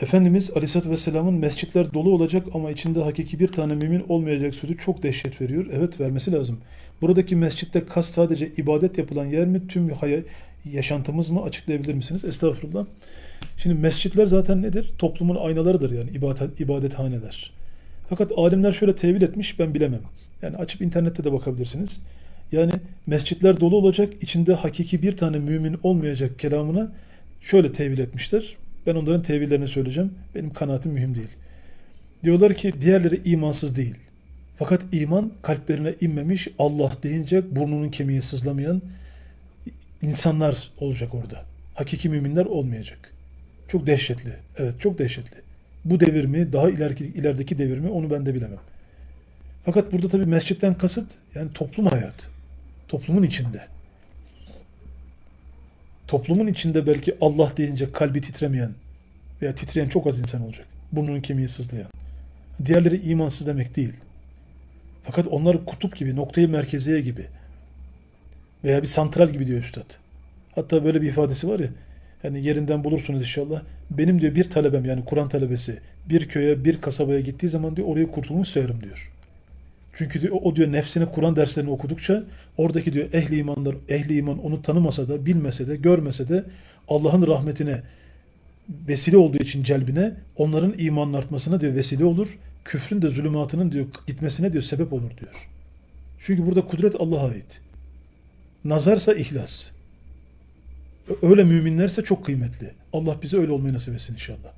Efendimiz Aleyhisselatü Vesselam'ın mescitler dolu olacak ama içinde hakiki bir tane mümin olmayacak sözü çok dehşet veriyor. Evet vermesi lazım. Buradaki mescitte kas sadece ibadet yapılan yer mi? Tüm hay- yaşantımız mı? Açıklayabilir misiniz? Estağfurullah. Şimdi mescitler zaten nedir? Toplumun aynalarıdır yani ibadet, ibadethaneler. Fakat alimler şöyle tevil etmiş ben bilemem. Yani açıp internette de bakabilirsiniz. Yani mescitler dolu olacak, içinde hakiki bir tane mümin olmayacak kelamına şöyle tevil etmişler. Ben onların tevillerini söyleyeceğim. Benim kanaatim mühim değil. Diyorlar ki diğerleri imansız değil. Fakat iman kalplerine inmemiş, Allah deyince burnunun kemiği sızlamayan insanlar olacak orada. Hakiki müminler olmayacak. Çok dehşetli. Evet çok dehşetli. Bu devir mi, daha ileriki, ilerideki devir mi onu ben de bilemem. Fakat burada tabii mescitten kasıt yani toplum hayatı. Toplumun içinde. Toplumun içinde belki Allah deyince kalbi titremeyen veya titreyen çok az insan olacak. Burnunun kemiği sızlayan. Diğerleri imansız demek değil. Fakat onlar kutup gibi, noktayı merkeziye gibi veya bir santral gibi diyor üstad. Hatta böyle bir ifadesi var ya, yani yerinden bulursunuz inşallah. Benim diyor bir talebem yani Kur'an talebesi bir köye, bir kasabaya gittiği zaman diyor orayı kurtulmuş sayarım diyor. Çünkü diyor, o diyor nefsine Kur'an derslerini okudukça oradaki diyor ehli imanlar, ehli iman onu tanımasa da, bilmese de, görmese de Allah'ın rahmetine vesile olduğu için celbine onların imanın artmasına diyor vesile olur. Küfrün de zulümatının diyor gitmesine diyor sebep olur diyor. Çünkü burada kudret Allah'a ait. Nazarsa ihlas. Öyle müminlerse çok kıymetli. Allah bize öyle olmayı nasip etsin inşallah.